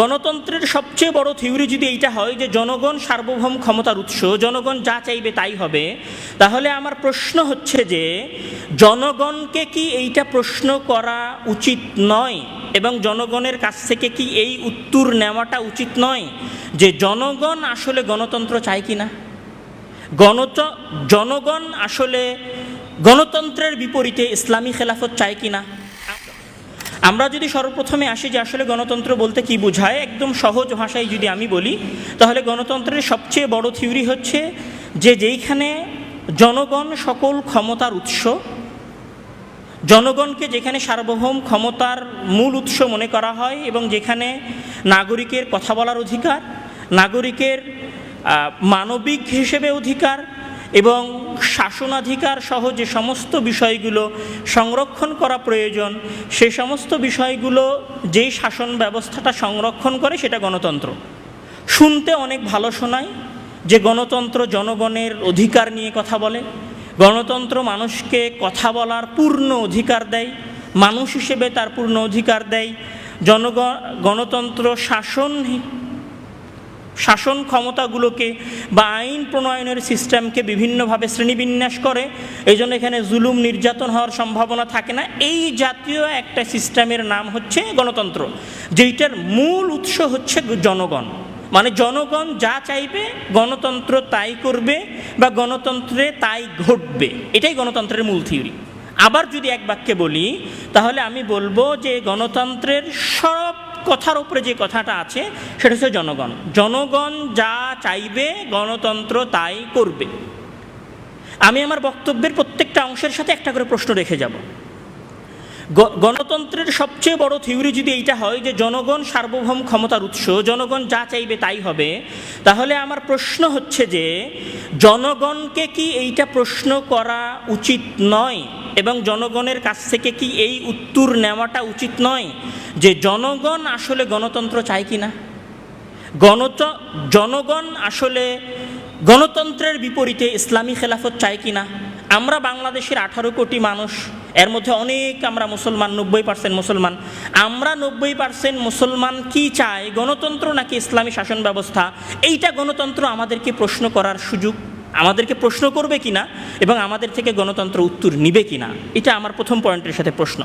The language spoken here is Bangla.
গণতন্ত্রের সবচেয়ে বড় থিওরি যদি এইটা হয় যে জনগণ সার্বভৌম ক্ষমতার উৎস, জনগণ যা চাইবে তাই হবে, তাহলে আমার প্রশ্ন হচ্ছে যে জনগণকে কি এইটা প্রশ্ন করা উচিত নয় এবং জনগণের কাছ থেকে কি এই উত্তর নেওয়াটা উচিত নয় যে জনগণ আসলে গণতন্ত্র চায় কি না? গণত, জনগণ আসলে গণতন্ত্রের বিপরীতে ইসলামী খেলাফত চায় কি না? আমরা যদি সর্বপ্রথমে আসি যে আসলে গণতন্ত্র বলতে কি বোঝায়, একদম সহজ ভাষায় যদি আমি বলি, তাহলে গণতন্ত্রের সবচেয়ে বড় থিওরি হচ্ছে যে যেইখানে জনগণ সকল ক্ষমতার উৎস, জনগণকে যেখানে সার্বভৌম ক্ষমতার মূল উৎস মনে করা হয় এবং যেখানে নাগরিকের কথা বলার অধিকার, নাগরিকের মানবিক হিসেবে অধিকার এবং শাসনাধিকার সহ যে সমস্ত বিষয়গুলো সংরক্ষণ করা প্রয়োজন, সে সমস্ত বিষয়গুলো যেই শাসন ব্যবস্থাটা সংরক্ষণ করে সেটা গণতন্ত্র। শুনতে অনেক ভালো শোনায় যে গণতন্ত্র জনগণের অধিকার নিয়ে কথা বলে। গণতন্ত্র মানুষকে কথা বলার পূর্ণ অধিকার দেয়, মানুষ হিসেবে তার পূর্ণ অধিকার দেয়। জনগণ গণতন্ত্র শাসন শাসন ক্ষমতাগুলোকে বা আইন প্রণয়নের সিস্টেমকে বিভিন্নভাবে শ্রেণীবিন্যাস করে এই জন্য এখানে জুলুম নির্যাতন হওয়ার সম্ভাবনা থাকে না। এই জাতীয় একটা সিস্টেমের নাম হচ্ছে গণতন্ত্র, যেইটার মূল উৎস হচ্ছে জনগণ। মানে জনগণ যা চাইবে, গণতন্ত্র তাই করবে বা গণতন্ত্রে তাই ঘটবে। এটাই গণতন্ত্রের মূল থিওরি। আবার যদি এক বাক্যে বলি, তাহলে আমি বলব যে গণতন্ত্রের সব কথার উপরে যে কথাটা আছে, সেটা হচ্ছে জনগণ। জনগণ যা চাইবে, গণতন্ত্র তাই করবে। আমি আমার বক্তব্যের প্রত্যেকটা অংশের সাথে একটা করে প্রশ্ন রেখে যাব। গণতন্ত্রের সবচেয়ে বড় থিওরি যদি এইটা হয় যে জনগণ সার্বভৌম ক্ষমতার উৎস, জনগণ যা চাইবে তাই হবে, তাহলে আমার প্রশ্ন হচ্ছে যে জনগণকে কি এইটা প্রশ্ন করা উচিত নয় এবং জনগণের কাছ থেকে কি এই উত্তর নেওয়াটা উচিত নয় যে জনগণ আসলে গণতন্ত্র চায় কি না গণত, জনগণ আসলে গণতন্ত্রের বিপরীতে ইসলামী খেলাফত চায় কি না আমরা বাংলাদেশের আঠারো কোটি মানুষ এর মধ্যে অনেক আমরা মুসলমান, নব্বই পার্সেন্ট মুসলমান। আমরা নব্বই পার্সেন্ট মুসলমান কি চায় গণতন্ত্র নাকি ইসলামী শাসন ব্যবস্থা? এইটা গণতন্ত্র আমাদেরকে প্রশ্ন করার সুযোগ, আমাদেরকে প্রশ্ন করবে কিনা এবং আমাদের থেকে গণতন্ত্র উত্তর নিবে কিনা? এটা আমার প্রথম পয়েন্টের সাথে প্রশ্ন।